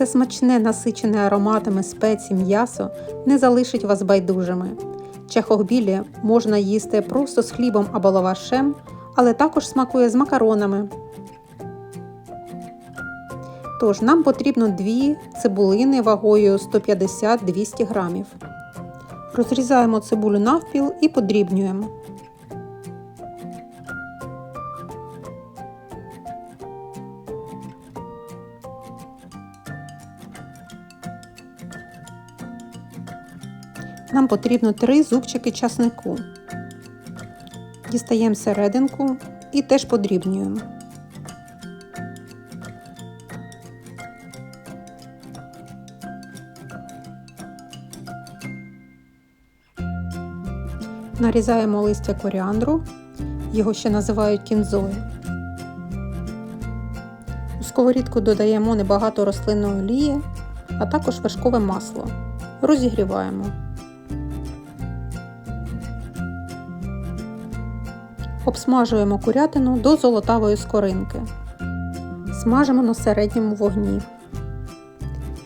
Це смачне, насичене ароматами спецій м'ясо не залишить вас байдужими. Чахохбілі можна їсти просто з хлібом або лавашем, але також смакує з макаронами. Тож нам потрібно дві цибулини вагою 150-200 грамів. Розрізаємо цибулю навпіл і подрібнюємо. Нам потрібно три зубчики часнику. Дістаємо серединку і теж подрібнюємо. Нарізаємо листя коріандру, його ще називають кінзою. У сковорідку додаємо небагато рослинної олії, а також вершкове масло. Розігріваємо. Обсмажуємо курятину до золотавої скоринки. Смажимо на середньому вогні.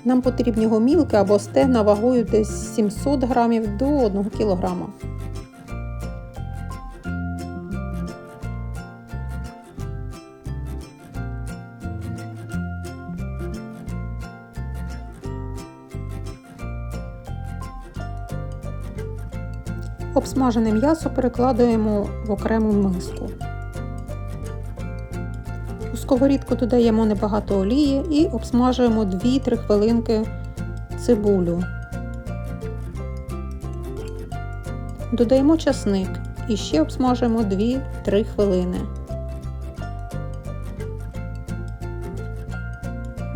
Нам потрібні гомілки або стегна вагою десь 700 грамів до 1 кг. Обсмажене м'ясо перекладаємо в окрему миску. У сковорідку додаємо небагато олії і обсмажуємо 2-3 хвилинки цибулю. Додаємо часник і ще обсмажуємо 2-3 хвилини.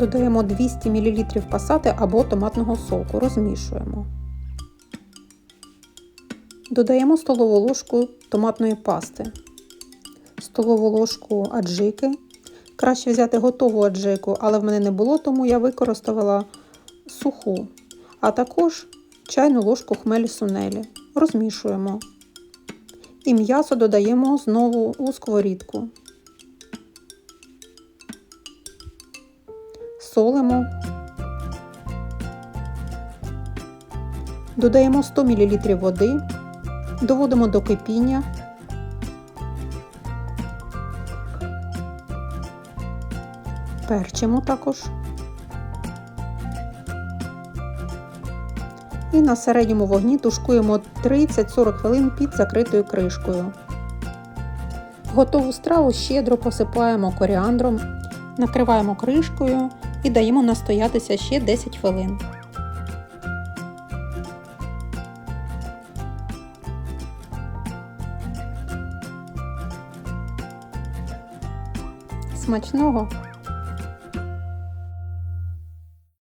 Додаємо 200 мл пасати або томатного соку, розмішуємо. Додаємо столову ложку томатної пасти, столову ложку аджики. Краще взяти готову аджику, але в мене не було, тому я використала суху, а також чайну ложку хмелі сунелі. Розмішуємо. І м'ясо додаємо знову у сковорідку. Солимо. Додаємо 100 мл води. Доводимо до кипіння. Перчимо також. І на середньому вогні тушкуємо 30-40 хвилин під закритою кришкою. Готову страву щедро посипаємо коріандром, накриваємо кришкою і даємо настоятися ще 10 хвилин. Смачного!